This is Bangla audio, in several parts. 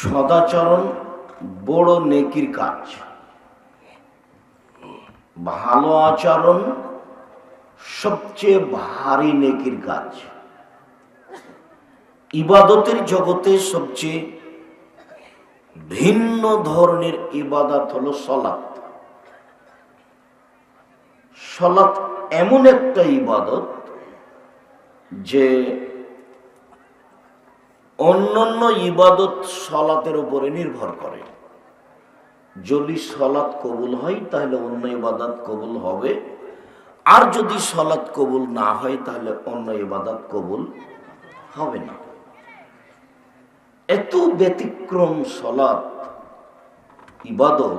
সদাচরণ বড় নেকির কাজ। ভালো আচরণ সবচেয়ে ভারী নেকির কাজ। ইবাদতের জগতে সবচেয়ে ভিন্ন ধরনের ইবাদত হলো সলাৎ। সলাৎ এমন একটা ইবাদত যে অন্যান্য ইবাদত সলাতের উপরে নির্ভর করে। যদি সলাৎ কবুল হয়, তাহলে অন্য ইবাদত কবুল হবে। আর যদি সলাৎ কবুল না হয়, তাহলে অন্য ইবাদত কবুল হবে না। এত ব্যতিক্রম সলাৎ ইবাদত,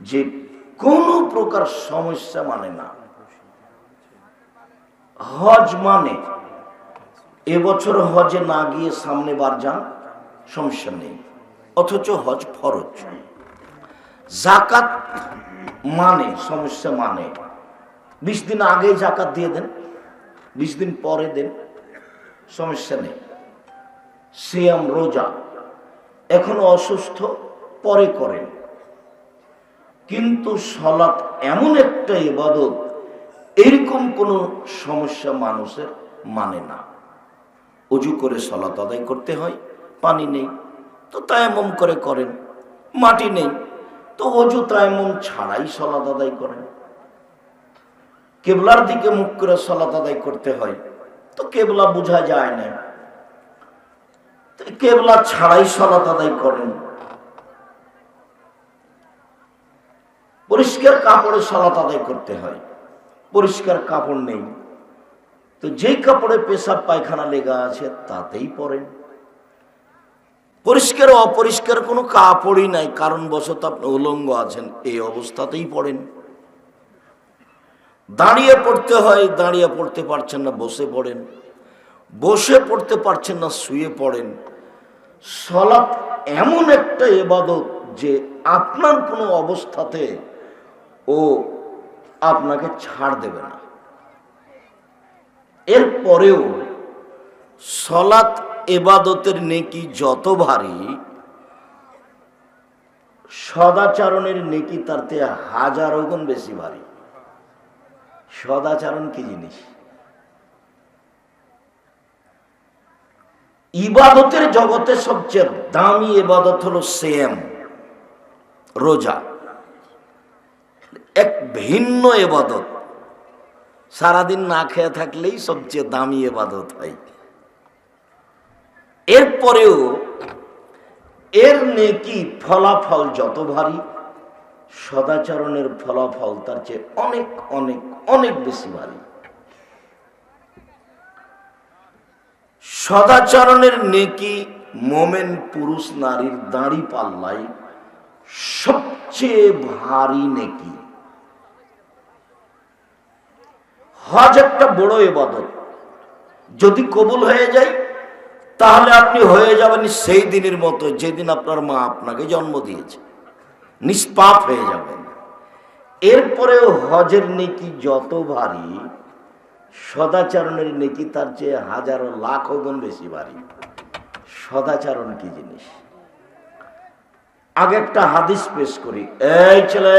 যে কোনো প্রকার সমস্যা মানে না। হজ মানে এবছর হজে না গিয়ে সামনে বার যান, সমস্যা নেই। অথচ হজ ফরজ। জাকাত মানে সমস্যা মানে। বিশ দিন আগে জাকাত দিয়ে দেন, বিশ দিন পরে দেন, সমস্যা নেই। সিয়াম, রোজা এখন অসুস্থ, পরে করেন। কিন্তু সলাৎ এমন একটা ইবাদত, এরকম কোনো সমস্যা মানুষের মানে না। অজু করে সলাত আদায় করতে হয়, পানি নেই, তো তায়ামম করে করেন, মাটি নেই, তো অজু তায়ামম ছাড়াই সলাত আদায় করেন। কেবলার দিকে মুখ করে সলাত আদায় করতে হয়, তো কেবলা বোঝা যায় না। কেবলা ছাড়াই সলাত আদায় করেন। পরিষ্কার কাপড়ে সলাত আদায় করতে হয়, পরিষ্কার কাপড় নেই। তো যেই কাপড়ে পেশাব পায়খানা লেগা আছে তাতেই পরেন। পরিষ্কার অপরিষ্কার কোনো কাপড়ই নাই কারণ বশত আপনি উলঙ্গ আছেন এই অবস্থাতেই পড়েন। দাঁড়িয়ে পড়তে হয়, দাঁড়িয়ে পড়তে পারছেন না, বসে পড়েন। বসে পড়তে পারছেন না, শুয়ে পড়েন। সলাপ এমন একটা এবাদত যে আপনার কোনো অবস্থাতে ও আপনাকে ছাড় দেবে না। এরপরেও সলাৎ এবাদতের নেকি যত ভারী, সদাচরণের নেকি তার থেকে হাজারো গুণ বেশি ভারী। সদাচরণ কি জিনিস? ইবাদতের জগতে সবচেয়ে দামি এবাদত হলো সেম রোজা। এক ভিন্ন এবাদত। সারাদিন না খেয়ে থাকলেই সবচেয়ে দামি এবাদত হয়। এরপরেও এর নেকি ফলাফল যত ভারী, সদাচরণের ফলাফল তার চেয়ে অনেক অনেক অনেক বেশি ভারী। সদাচরণের নেকি মোমেন পুরুষ নারীর দাঁড়ি পাল্লাই সবচেয়ে ভারী নেকি। হজ একটা বড় এবাদত যদি কবুল হয়ে যায়, তাহলে আপনি হয়ে যাবেন সেই দিনের মতো যেদিন আপনার মা আপনাকে জন্ম দিয়েছে। নিষ্পাপ হয়ে যাবেন। এরপরেও হজের নেকি যত ভারী, সদাচরণের নেকি তার চেয়ে হাজারো লাখ গুণ বেশি ভারী। সদাচরণ কি জিনিস? আগে একটা হাদিস পেশ করি। এই ছেলে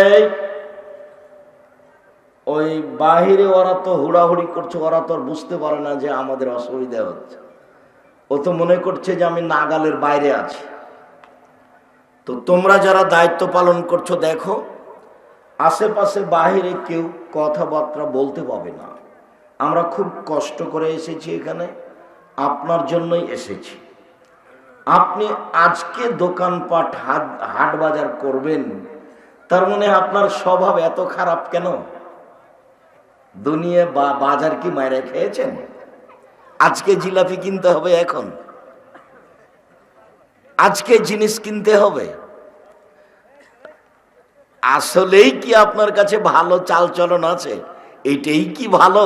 ওই বাহিরে ওরা তো হুড়াহুড়ি করছে, ওরা তো বুঝতে পারে না যে আমাদের অসুবিধা হচ্ছে। ও তো মনে করছে যে আমি নাগালের বাইরে আছি। তো তোমরা যারা দায়িত্ব পালন করছ, দেখো, আশেপাশে বাহিরে কেউ কথাবার্তা বলতে পাবে না। আমরা খুব কষ্ট করে এসেছি এখানে, আপনার জন্যই এসেছি। আপনি আজকে দোকানপাট হাট হাট বাজার করবেন, তার মানে আপনার স্বভাব এত খারাপ কেন? দুনিয়া বা বাজার কি মায়েরা খেয়েছেন? আজকে জিলাপি কিনতে হবে এখন। আজকে জিনিস কিনতে হবে। আসলেই কি আপনার কাছে ভালো চাল চলন আছে? এটাই কি ভালো?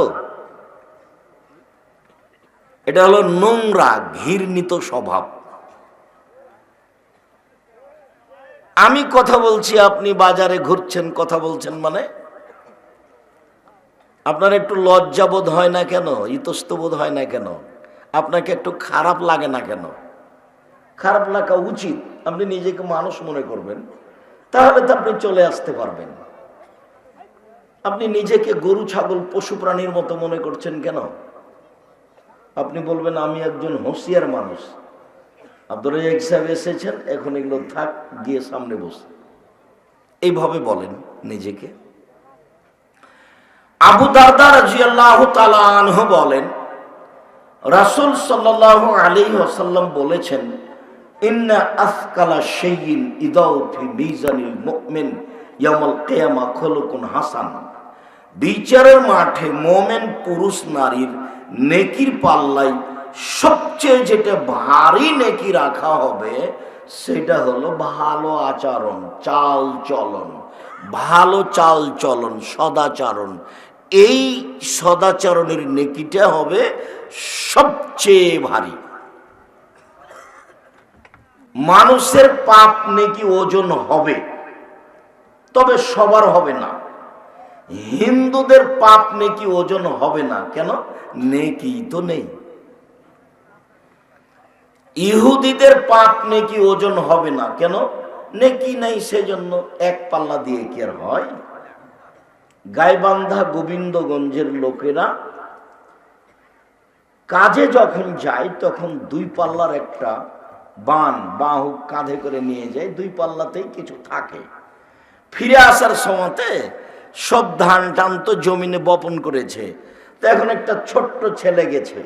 এটা হলো নোংরা, ঘৃণিত স্বভাব। আমি কথা বলছি, আপনি বাজারে ঘুরছেন, কথা বলছেন মানে? আপনার একটু লজ্জাবোধ হয় না কেন? ইতস্তবোধ হয় না কেন? আপনাকে একটু খারাপ লাগে না কেন? খারাপ লাগা উচিত। আপনি নিজেকে মানুষ মনে করবেন। তাহলে তো আপনি চলে আসতে পারবেন। আপনি নিজেকে গরু, ছাগল, পশু প্রাণীর মতো মনে করছেন কেন? আপনি বলবেন, আমি একজন হুঁশিয়ার মানুষ। আব্দুল রাজাক সাহেব এসেছেন। এখন এগুলো থাক, গিয়ে সামনে বসে। এইভাবে বলেন নিজেকে। আবু দারদা বলেন, রাসুল সাল্লাহ আলী ওসাল্লাম বলেছেন, ইন্না আফকালা সেইন ইদাউ ফি মিজানিল খলকুন হাসান। বিচারের মাঠে মোমেন পুরুষ নারীর নেকির পাল্লাই সবচেয়ে যেটা ভারী নেকি রাখা হবে, সেটা হলো ভালো আচরণ, চাল চলন, ভালো চাল চলন, সদাচরণ এই সদাচরণের নেকিটা হবে সবচেয়ে ভারী। মানুষের পাপ নেকি ওজন হবে, তবে সবার হবে না। হিন্দুদের পাপ নেকি ওজন হবে না, কেন? নেকি তো নেই। ইহুদিদের পাপ নেকি ওজন হবে না, কেন? নেকি নেই সেজন্য এক পাল্লা দিয়ে কি আর হয়? গাইবান্ধা গোবিন্দগঞ্জের লোকেরা কাজে যখন যায়, তখন দুই পাল্লার একটা বান বাহু কাঁধে করে নিয়ে যায়, দুই পাল্লাতেই কিছু থাকে। ফিরে আসার সময়তে সব ধান টান তো জমিনে বপন করেছে। তো এখন একটা ছোট্ট ছেলে গেছে।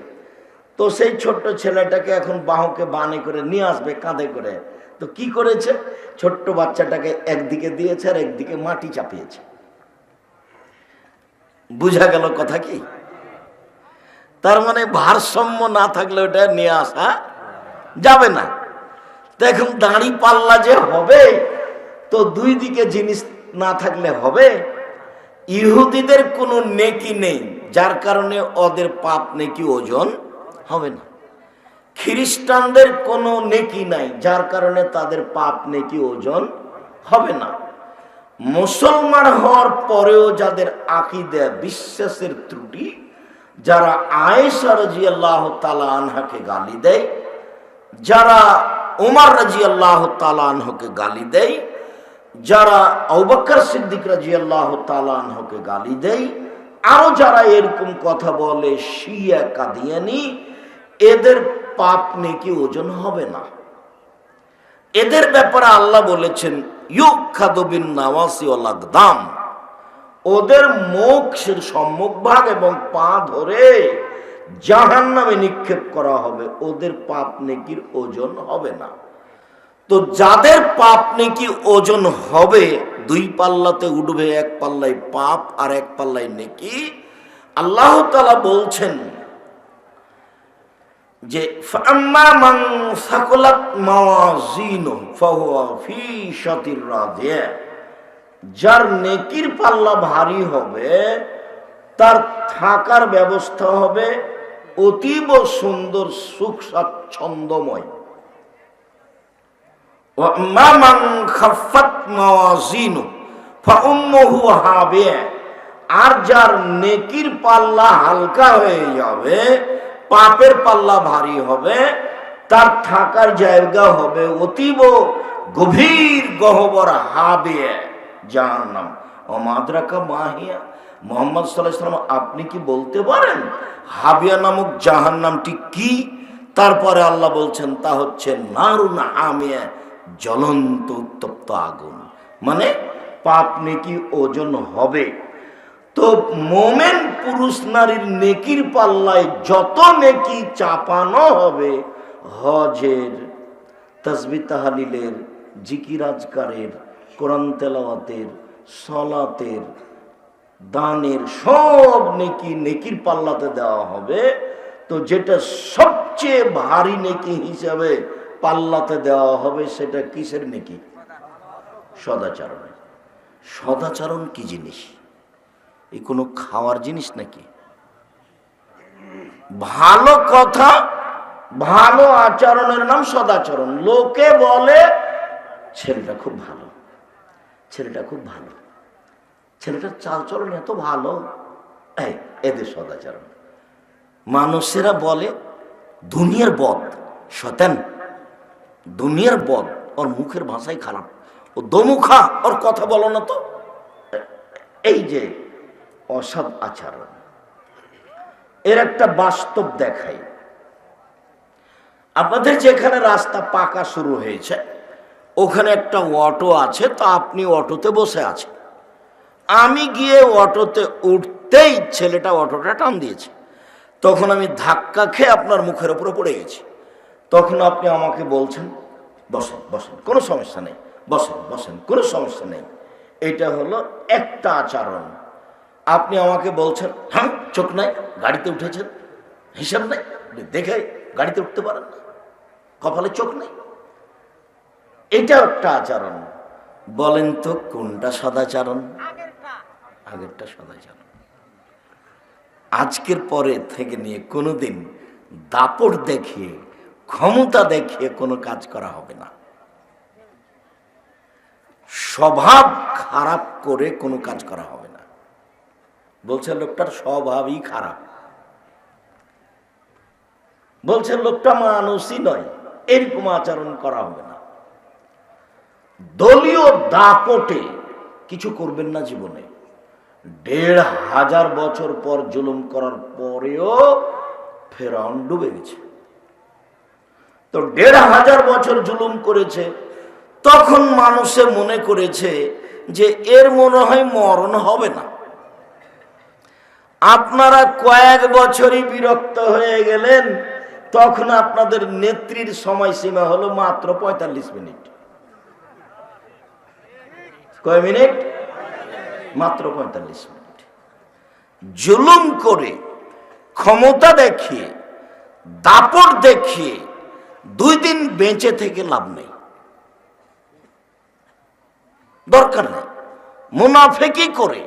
তো সেই ছোট্ট ছেলেটাকে এখন বাহুকে বানে করে নিয়ে আসবে কাঁধে করে। তো কি করেছে? ছোট্ট বাচ্চাটাকে একদিকে দিয়েছে আর একদিকে মাটি চাপিয়েছে। বুঝা গেল কথা কি? তার মানে ভারসাম্য না থাকলে ওটা নিয়ে আসা যাবে না। দেখুন দাঁড়ি পাল্লা যে হবে, তো দুই দিকে জিনিস না থাকলে হবে। ইহুদিদের কোনো নেকি নেই, যার কারণে ওদের পাপ নেকি ওজন হবে না। খ্রিস্টানদের কোনো নেকি নাই, যার কারণে তাদের পাপ নেকি ওজন হবে না। মুসলমান হওয়ার পরেও যাদের আকিদা বিশ্বাসের ত্রুটি, যারা আয়েশা রাজি আল্লাহ আনহাকে গালি দেয়, যারা উমার রাজি আল্লাহ তালা আনহকে গালি দেয়, যারা অবাক্কর সিদ্দিক রাজি আল্লাহ তালা আনহকে গালি দেয়, আরও যারা এরকম কথা বলে শিয়া কাদিয়ানি, এদের পাপ নেকি ওজন হবে না। এদের ব্যাপারে আল্লাহ বলেছেন ওদের মুখ সম্মুখ ভাগ এবং পা ধরে জাহান নামে নিক্ষেপ করা হবে। ওদের পাপ নেকির ওজন হবে না। তো যাদের পাপ নেকি ওজন হবে, দুই পাল্লাতে উঠবে, এক পাল্লায় পাপ আর এক পাল্লায় নেকি। আল্লাহ বলছেন রাদিয়া। যার নেকির পাল্লা ভারী হবে, তার থাকার ব্যবস্থা হবে অতীব সুন্দর, সুখ হাবিয়া। আর যার নেকির পাল্লা হালকা হয়ে যাবে পাপের পাল্লা ভারী হবে, তার থাকার জায়গা হবে অতীব গভীর গহবর হাবে জাহান্নাম। ও মাদ্রাকা মাহিয়া, মোহাম্মদ সাল্লাহ সাল্লাম আপনি কি বলতে পারেন হাবিয়া নামক জাহান্নামটি কি? তারপরে আল্লাহ বলছেন, তা হচ্ছে নারুন হামিয়া, জ্বলন্ত উত্তপ্ত আগুন। মানে পাপ নেকি ওজন হবে। তো মোমেন পুরুষ নারীর নেকির পাল্লায় যত নেকি চাপানো হবে, হজের, তসবি তাহালিলের জিকিরাজকারের কোরআন তেলাওয়াতের, সলাতের, দানের সব নেকি নেকির পাল্লাতে দেওয়া হবে, তো যেটা সবচেয়ে ভারী নেকি হিসাবে পাল্লাতে দেওয়া হবে সেটা কিসের নেকি? সদাচরণের। সদাচরণ কি জিনিস? এই কোনো খাওয়ার জিনিস নাকি? ভালো কথা, ভালো আচরণের নাম সদাচরণ। লোকে বলে, ছেলেটা খুব ভালো, ছেলেটা খুব ভালো। ছেলেটার চালচরণ এত ভালো এদের সদাচরণ। মানুষেরা বলে, দুনিয়ার বদ সতেন দুনিয়ার বদ, ওর মুখের ভাষাই খারাপ। ও দমুখা, ওর কথা বলো না তো। এই যে অসৎ আচরণ। এর একটা বাস্তব দেখাই। আপনাদের যেখানে রাস্তা পাকা শুরু হয়েছে, ওখানে একটা অটো আছে, তো আপনি অটোতে বসে আছেন। আমি গিয়ে অটোতে উঠতেই ছেলেটা অটোটা টান দিয়েছে। তখন আমি ধাক্কা খেয়ে আপনার মুখের উপরে পড়ে গেছি। তখন আপনি আমাকে বলছেন, বসেন বসেন, কোনো সমস্যা নেই, বসেন বসেন, কোনো সমস্যা নেই। এটা হলো একটা আচরণ। আপনি আমাকে বলছেন হ্যাঁ চোখ নাই গাড়িতে উঠেছেন হিসাব নাই দেখে গাড়িতে উঠতে পারেন না কপালে চোখ নেই। এটা একটা আচরণ। বলেন তো কোনটা সদাচরণ আগেরটা। সদাচরণ আজকের পরে থেকে নিয়ে কোনোদিন দাপট দেখিয়ে ক্ষমতা দেখিয়ে কোনো কাজ করা হবে না। স্বভাব খারাপ করে কোনো কাজ করা হবে বলছে লোকটার স্বভাবই খারাপ। বলছে লোকটা মানুষই নয়, এরকম আচরণ করা হবে না। দলীয় দাপটে কিছু করবেন না জীবনে। দেড় হাজার বছর পর জুলুম করার পরেও ফেরাউন ডুবে গেছে। তো দেড় হাজার বছর জুলুম করেছে, তখন মানুষে মনে করেছে যে এর মনে হয় মরণ হবে না। আপনারা কয়েক বছরই বিরক্ত হয়ে গেলেন, তখন আপনাদের নেত্রীর সময়সীমা হলো মাত্র পঁয়তাল্লিশ মিনিট। কয় মিনিট? মাত্র পঁয়তাল্লিশ মিনিট। জুলুম করে, ক্ষমতা দেখিয়ে, দাপট দেখিয়ে, দুই দিন বেঁচে থেকে লাভ নেই। দরকার নেই। মুনাফেকি করে,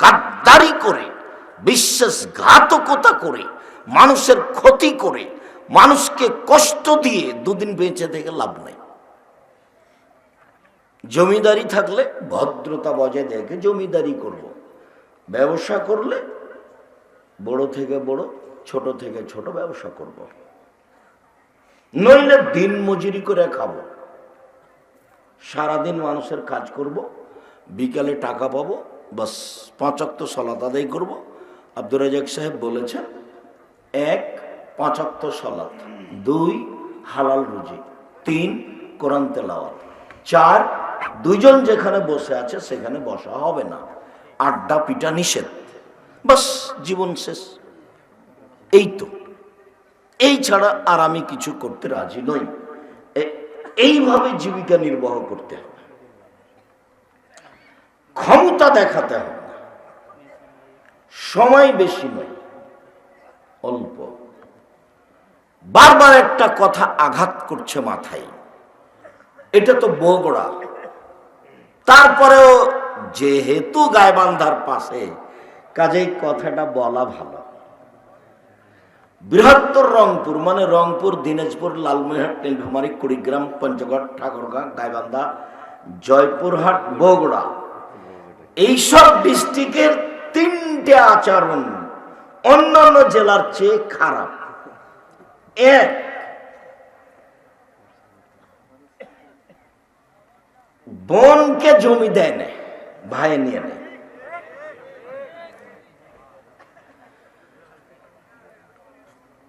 গাদ্দারি করে বিশ্বাসঘাতকতা করে, মানুষের ক্ষতি করে, মানুষকে কষ্ট দিয়ে দুদিন বেঁচে থেকে লাভ নেই জমিদারি থাকলে ভদ্রতা বজায় দেখে জমিদারি করব। ব্যবসা করলে বড় থেকে বড়, ছোট থেকে ছোট ব্যবসা করব। নইলে দিন মজুরি করে খাব সারাদিন মানুষের কাজ করব, বিকালে টাকা পাবো, বাস পাঁচক্ত সলাত আদায় করব আব্দুর রাজাক সাহেব বলেছেন, এক পাঁচক্ত সলাত, দুই, হালাল রুজি, তিন, কোরআন তেলাওয়াত, চার, দুইজন যেখানে বসে আছে সেখানে বসা হবে না। আড্ডা পিটা নিষেধ। বাস, জীবন শেষ। এই তো। এই ছাড়া আর আমি কিছু করতে রাজি নই। এইভাবে জীবিকা নির্বাহ করতে হবে। ক্ষমতা দেখাতে হবে। সময় বেশি নয়, অল্প। বারবার একটা কথা আঘাত করছে মাথায়। এটা তো বগড়া। তারপরেও যেহেতু গায়বান্ধার পাশে, কাজেই কথাটা বলা ভালো। বৃহত্তর রংপুর মানে রংপুর, দিনাজপুর, লালমনিরহাট, নীলফামারী, কুড়িগ্রাম, পঞ্চগড়, ঠাকুরগাঁ, গাইবান্ধা, জয়পুরহাট, বগুড়া। এইসব ডিস্ট্রিক্টের তিনটে আচরণ অন্যান্য জেলার চেয়ে খারাপ। এক, বোনকে জমি দেয় না ভাই নিয়ে নেয়।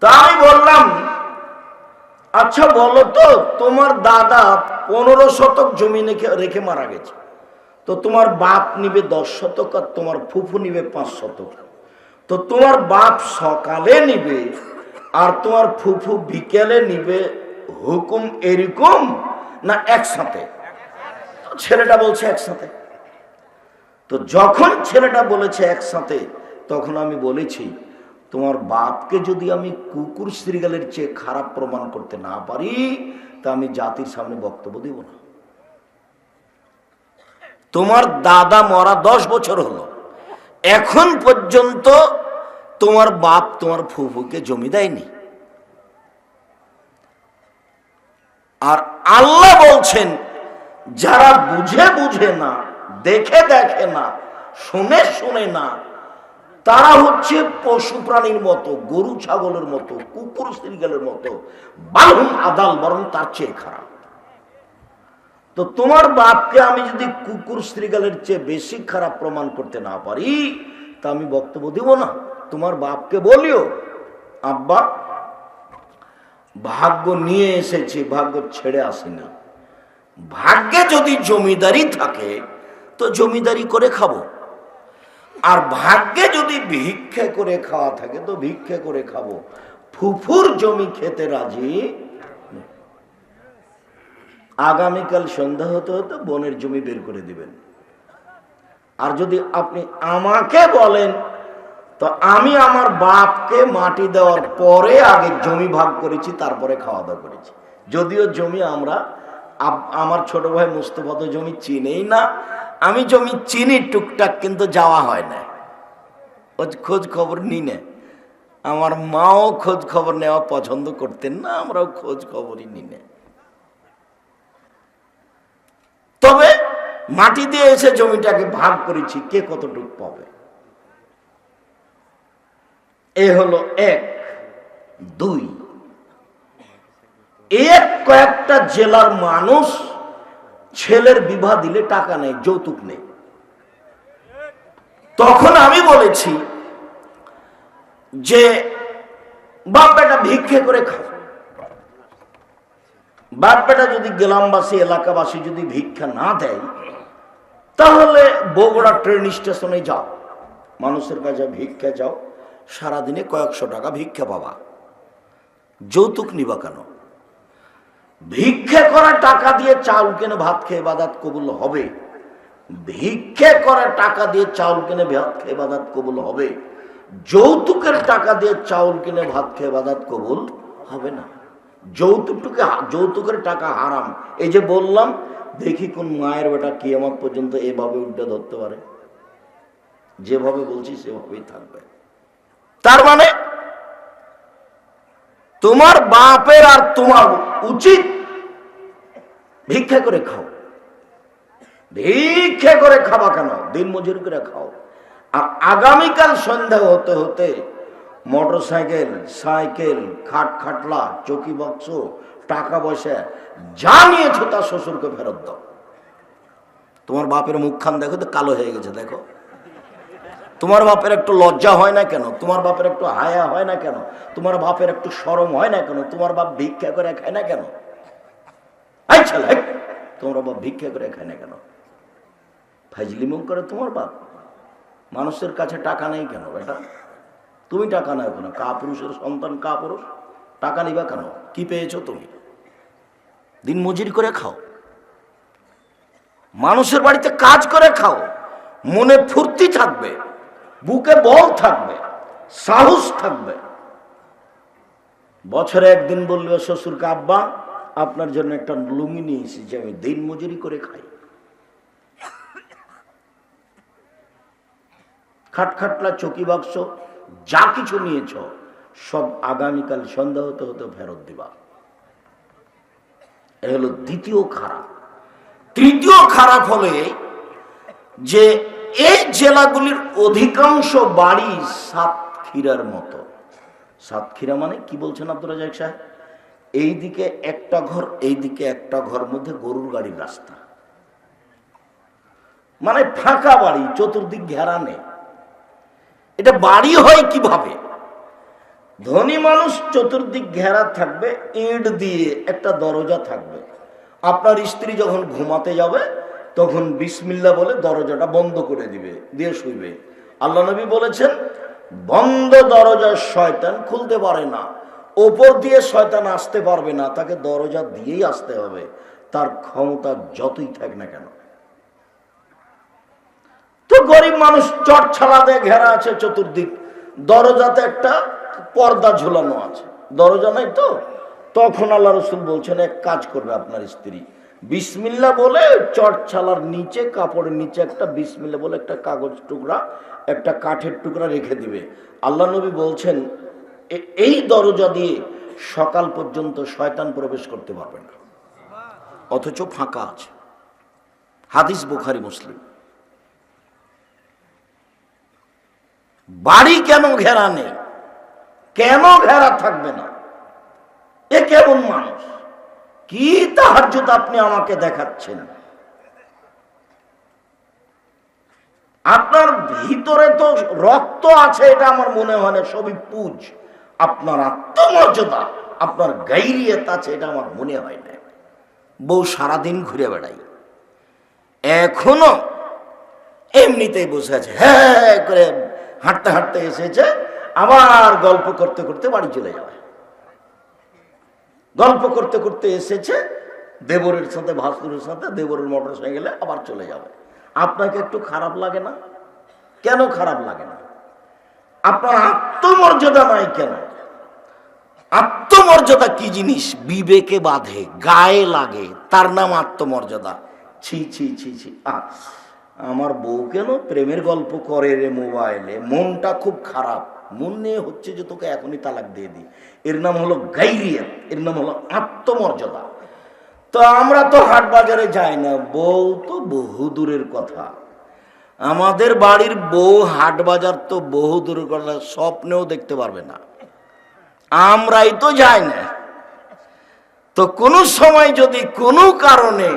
তাই বললাম আচ্ছা বলো তো, তোমার দাদা পনেরো শতক জমি রেখে রেখে মারা গেছে। তো তোমার বাপ নিবে দশ শতক আর তোমার ফুফু নিবে পাঁচ শতক। তো তোমার বাপ সকালে নিবে আর তোমার ফুফু বিকেলে নিবে হুকুম এরকম না একসাথে? ছেলেটা বলছে একসাথে। তো যখন ছেলেটা বলেছে একসাথে, তখন আমি বলেছি, তোমার বাপকে যদি আমি কুকুর শ্রীগালের চেয়ে খারাপ প্রমাণ করতে না পারি, তা আমি জাতির সামনে বক্তব্য দিব না। তোমার দাদা মরা দশ বছর হলো। এখন পর্যন্ত তোমার বাপ তোমার ফুফুকে জমি দেয়নি। আর আল্লাহ বলছেন, যারা বুঝে বুঝে না, দেখে দেখে না, শুনে শুনে না, তারা হচ্ছে পশু প্রাণীর মতো, গরু ছাগলের মতো, কুকুর শ্রীগালের মতো বালহুম আদাল বরং তার চেয়ে খারাপ। তো তোমার বাপকে আমি যদি কুকুর শ্রীগালের চেয়ে বেশি খারাপ প্রমাণ করতে না পারি, তা আমি বক্তব্য দিব না। তোমার বাপকে বলিও, আব্বা, ভাগ্য নিয়ে এসেছি, ভাগ্য ছেড়ে আসি আসেনি ভাগ্যে যদি জমিদারি থাকে, তো জমিদারি করে খাব। আর ভাগ্যে যদি ভিক্ষে করে খাওয়া থাকে, তো ভিক্ষে করে খাব। ফুফুর জমি খেতে রাজি। আগামীকাল সন্ধ্যা হতে হতে বনের জমি বের করে দিবেন। আর যদি আপনি আমাকে বলেন, তো আমি আমার বাপকে মাটি দেওয়ার পরে আগে জমি ভাগ করেছি, তারপরে খাওয়া দাওয়া করেছি। যদিও জমি আমরা আমার ছোট ভাই মুস্তফা তো জমি চিনেই না। আমি জমি চিনি টুকটাক, কিন্তু যাওয়া হয় না। ও খোঁজ খবর নি না। আমার মাও খোঁজ খবর নেওয়া পছন্দ করতেন না, আমরাও খোঁজ খবরই নি না তবে মাটি দিয়ে এসে জমিটাকে ভাগ করেছি, কে কতটুকু পাবে? এ হলো এক, দুই। এক কয়েকটা জেলার মানুষ ছেলের বিবাহ দিলে টাকা নেই, যৌতুক নেই। তখন আমি বলেছি যে, বাপ বেটা ভিক্ষে করে খাও। বাপ বেটা যদি গ্রামবাসী, এলাকাবাসী যদি ভিক্ষা না দেয় তাহলে বগুড়া ট্রেন স্টেশনে যাও। মানুষের কাছে ভিক্ষা যাও সারাদিনে কয়েকশো টাকা ভিক্ষা পাবা। যৌতুক নিবা কেন? ভিক্ষে করা টাকা দিয়ে চাউল কিনে ভাত খেয়ে বাদাত কবুল হবে। ভিক্ষে করা টাকা দিয়ে চাউল কিনে ভাত খেয়ে বাদাত কবুল হবে। যৌতুকের টাকা দিয়ে চাউল কিনে ভাত খেয়ে বাদাত কবুল হবে না। যৌতুকটুকে যৌতুকের টাকা হারাম। এই যে বললাম দেখি কোন মায়ের বেটা কিয়ামত পর্যন্ত এভাবে উল্টে ধরতে পারে। যেভাবে বলছি সেভাবেই থাকবে। তার মানে তোমার বাপের আর তোমার উচিত ভিক্ষা করে খাও। ভিক্ষা করে খাবা কেন? দিন মজুরি করে খাও। আর আগামীকাল সন্ধ্যা হতে হতে মোটর সাইকেল সাইকেল, খাট খাটলা, চকি বক্স টাকা পয়সা যা নিয়েছো তা শ্বশুরকে ফেরত দাও। তোমার বাপের মুখখান দেখো তো কালো হয়ে গেছে, দেখো। তোমার বাপের একটু লজ্জা হয় না কেন? তোমার বাপের একটু হায়া হয় না কেন? তোমার বাপের একটু সরম হয় না কেন? তোমার বাপ ভিক্ষা করে খায় না কেন? তোমার বাপ ভিক্ষা করে খায় না কেন? ফাইজলিমং করে তোমার বাপ? মানুষের কাছে টাকা নেই কেন বেটা? তুমি টাকা নাও কেন? কা পুরুষের সন্তান কা পুরুষ টাকা নিবা কেন? কি পেয়েছ তুমি? দিন মজুরি করে খাও। মানুষের বাড়িতে কাজ করে খাও। মনে ফুর্তি থাকবে। বুকে বল থাকবে। সাহস থাকবে। বছরে একদিন বলবে, শ্বশুরকে, আব্বা, আপনার জন্য একটা লুঙ্গি নিয়ে এসেছি, আমি দিন মজুরি করে খাই। খাটখাটলা চকি বাক্স, যা কিছু নিয়েছ, সব আগামীকাল সন্ধ্যা হতে হতে ফেরত দিবা। এ হলো দ্বিতীয় খারাপ। তৃতীয় খারাপ হলে যে এই জেলাগুলির অধিকাংশ বাড়ি সাতক্ষীরার মতো। সাতক্ষীরা মানে কি বলছেন আব্দুল রাজাক সাহেব? এইদিকে একটা ঘর, এইদিকে একটা ঘর মধ্যে গরুর গাড়ির রাস্তা। মানে ফাঁকা বাড়ি, চতুর্দিক ঘেরা নেই। এটা বাড়ি হয় কীভাবে? ধনী মানুষ চতুর্দিক ঘেরা থাকবে, ইট দিয়ে একটা দরজা থাকবে। আপনার স্ত্রী যখন ঘুমাতে যাবে, তখন বিসমিল্লা বলে দরজাটা বন্ধ করে দিবে, দিয়ে শুইবে। আল্লাহ নবী বলেছেন, বন্ধ দরজা শয়তান খুলতে পারে না। ওপর দিয়ে শয়তান আসতে পারবে না, তাকে দরজা দিয়েই আসতে হবে। তার ক্ষমতা যতই থাক না কেন। তো গরিব মানুষ চট ছালাতে ঘেরা আছে চতুর্দিক। দরজাতে একটা পর্দা ঝুলানো আছে। দরজা নাই তো? তখন আল্লাহ রসুল বলছেন, এক কাজ করবে আপনার স্ত্রী। বিসমিল্লা বলে চট ছালার নিচে, কাপড়ের নিচে একটা বিসমিল্লা বলে একটা কাগজ টুকরা, একটা কাঠের টুকরা রেখে দিবে। আল্লাহ নবী বলছেন এই দরজা দিয়ে সকাল পর্যন্ত শয়তান প্রবেশ করতে পারবে না। অথচ ফাঁকা আছে। হাদিস বুখারি, মুসলিম। বাড়ি কেন ঘেরা নেই? কেন ঘেরা থাকবে না? এ কেমন মানুষ? কি তাহাজ্জুদ আপনি আমাকে দেখাচ্ছেন? আপনার ভিতরে তো রক্ত আছে, এটা আমার মনে হয় না, সবই পুজ। আপনার আত্মমর্যাদা, আপনার গাইরিয়ত আছে, এটা আমার মনে হয় না। বউ সারাদিন ঘুরে বেড়াই এখনও এমনিতেই বসে আছে হ্যাঁ করে হাঁটতে হাঁটতে এসেছে। আবার গল্প করতে করতে বাড়ি চলে যাবে। গল্প করতে করতে এসেছে, দেবরের সাথে ভাসুরের সাথে, দেবরের মোটর সাইকেলে আবার চলে যাবে। আপনাকে একটু খারাপ লাগে না? কেন খারাপ লাগে না? আপনার আত্মমর্যাদা নাই কেন? আত্মমর্যাদা কি জিনিস? বিবেকে বাঁধে, গায়ে লাগে, তার নাম আত্মমর্যাদা। ছি ছি ছি ছি। আমার বউ কেন প্রেমের গল্প করে রে মোবাইলে? মনটা খুব খারাপ। মন হচ্ছে যে তোকে এখনই তালাক দিয়ে দিই। এর নাম হলো গাইরিয়ত, এর নাম হলো আত্মমর্যাদা। তো আমরা তো হাট বাজারে যাই না, বউ তো বহু দূরের কথা। আমাদের বাড়ির বউ হাট বাজার তো বহু দূরের কথা, স্বপ্নেও দেখতে পারবে না। আমরাই তো যাই না। তো কোনো সময় যদি কোনো কারণে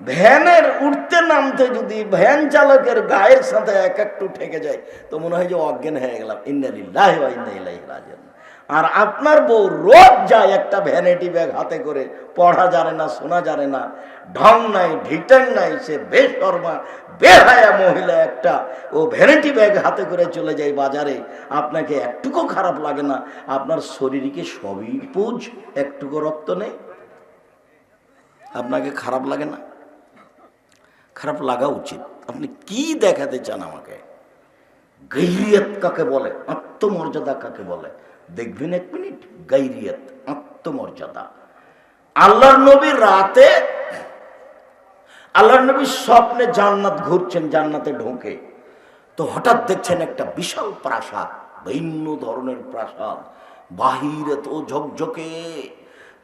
ভ্যানের উঠতে নামতে যদি ভ্যান চালকের গায়ের সাথে এক একটু ঠেকে যায়, তো মনে হয় যে অজ্ঞান হয়ে গেলাম। ইন্দালিল্লাহ আর আপনার বউ রোজ যায় একটা ভ্যানিটি ব্যাগ হাতে করে, পড়া জানে না, শোনা জানে না, ঢং নাই ঢিটাং নাই, সে বেশর্মা, বেহায়া মহিলা একটা, ও ভ্যানিটি ব্যাগ হাতে করে চলে যায় বাজারে। আপনাকে একটুকু খারাপ লাগে না, আপনার শরীরকে সবই পুজ, একটুকু রক্ত নেই? আপনাকে খারাপ লাগে না? খারাপ লাগা উচিত। আপনি কি দেখাতে চান আমাকে? গৈরিয়ত কাকে বলে? আত্মমর্যাদা কাকে বলে? দেখবেন এক মিনিট গৈরিয়ত আত্মমর্যাদা। আল্লাহর নবী রাতে, আল্লাহর নবী স্বপ্নে জান্নাত ঘুরছেন, জান্নাতে ঢোকে। তো হঠাৎ দেখছেন একটা বিশাল প্রাসাদ, ভিন্ন ধরনের প্রাসাদ। বাহিরে তো ঝকঝকে।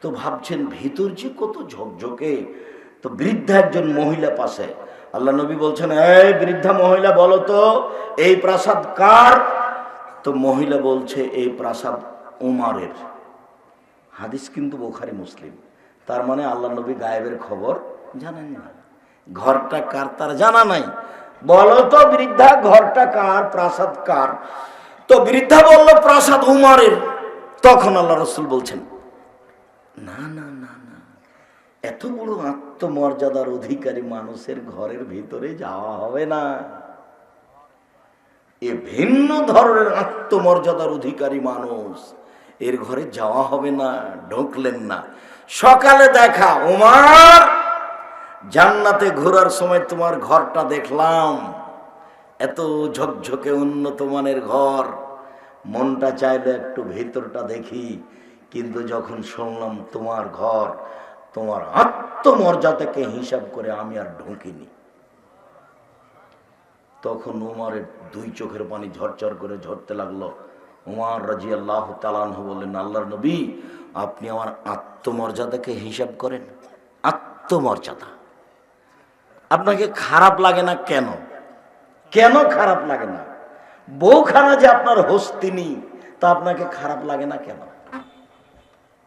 তো ভাবছেন, ভিতর যে কত ঝকঝকে তো বৃদ্ধা একজন মহিলা পাশে। আল্লাহ নবী বলছেন, এই বৃদ্ধা মহিলা, বলো তো, এই প্রাসাদ কার? তো মহিলা বলছে, এই প্রাসাদ উমারের। হাদিস কিন্তু বোখারি মুসলিম। তার মানে আল্লাহ নবী গায়েবের খবর জানেন না। ঘরটা কার তার জানা নাই। বলো তো বৃদ্ধা, ঘরটা কার, প্রাসাদ কার? তো বৃদ্ধা বলল, প্রাসাদ উমারের। তখন আল্লাহ রসুল বলছেন, না না না না, এত বড় আত্মমর্যাদার অধিকারী মানুষের ঘরের ভিতরে যাওয়া হবে না। এ ভিন্ন ধরনের আত্মমর্যাদার অধিকারী মানুষ এর ঘরে যাওয়া হবে না, ঢুকলেন না। সকালে দেখা, উমার, জান্নাতে ঘোরার সময় তোমার ঘরটা দেখলাম। এত ঝকঝকে উন্নত মানের ঘর। মনটা চাইলে একটু ভেতরটা দেখি। কিন্তু যখন শুনলাম তোমার ঘর তোমার আত্মমর্যাদাকে হিসাব করে আমি আর ঢুকিনি। তখন উমারের দুই চোখের পানি ঝরঝর করে ঝরতে লাগল। উমার রাজি আল্লাহ তালানহ বললেন, আল্লাহর নবী, আপনি আমার আত্মমর্যাদাকে হিসাব করেন। আত্মমর্যাদা। আপনাকে খারাপ লাগে না কেন? কেন খারাপ লাগে না? বউখানা যে আপনার হস্তিনী, তা আপনাকে খারাপ লাগে না কেন?